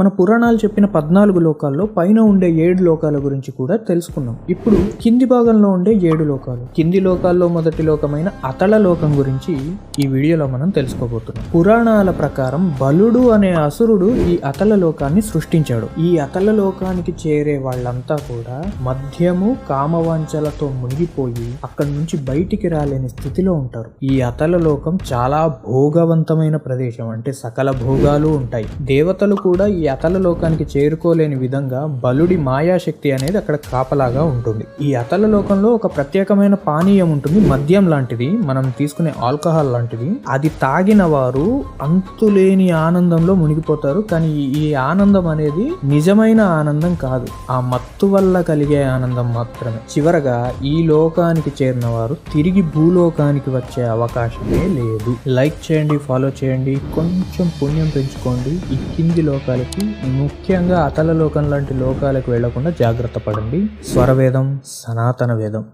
మన పురాణాలు చెప్పిన పద్నాలుగు లోకాల్లో పైన ఉండే ఏడు లోకాల గురించి కూడా తెలుసుకున్నాం. ఇప్పుడు కింది భాగంలో ఉండే ఏడు లోకాలు. కింది లోకాల్లో మొదటి లోకమైన అతళ లోకం గురించి ఈ వీడియోలో మనం తెలుసుకోబోతున్నాం. పురాణాల ప్రకారం బలుడు అనే అసురుడు ఈ అతల లోకాన్ని సృష్టించాడు. ఈ అతల లోకానికి చేరే వాళ్ళంతా కూడా మద్యము కామవాంఛలతో మునిగిపోయి అక్కడి నుంచి బయటికి రాలేని స్థితిలో ఉంటారు. ఈ అతల లోకం చాలా భోగవంతమైన ప్రదేశం. అంటే సకల భోగాలు ఉంటాయి. దేవతలు కూడా ఈ అతల లోకానికి చేరుకోలేని విధంగా బలుడి మాయాశక్తి అనేది అక్కడ కాపలాగా ఉంటుంది. ఈ అతల లోకంలో ఒక ప్రత్యేకమైన పానీయం ఉంటుంది మద్యం లాంటిది. మనం తీసుకునే ఆల్కహాల్ లాంటిది. అది తాగిన వారు అంతులేని ఆనందంలో మునిగిపోతారు. కానీ ఈ- ఆనందం అనేది నిజమైన ఆనందం కాదు. ఆ మత్తు వల్ల కలిగే ఆనందం మాత్రమే. చివరగా ఈ లోకానికి చేరిన వారు తిరిగి భూలోకానికి వచ్చే అవకాశమే లేదు. లైక్ చేయండి ఫాలో చేయండి. కొంచెం పుణ్యం పెంచుకోండి. ఈ కింది లోకాలకి ముఖ్యంగా అతల లోకం లాంటి లోకాలకు వెళ్ళకుండా జాగ్రత్త పడండి. స్వరవేదం సనాతన వేదం.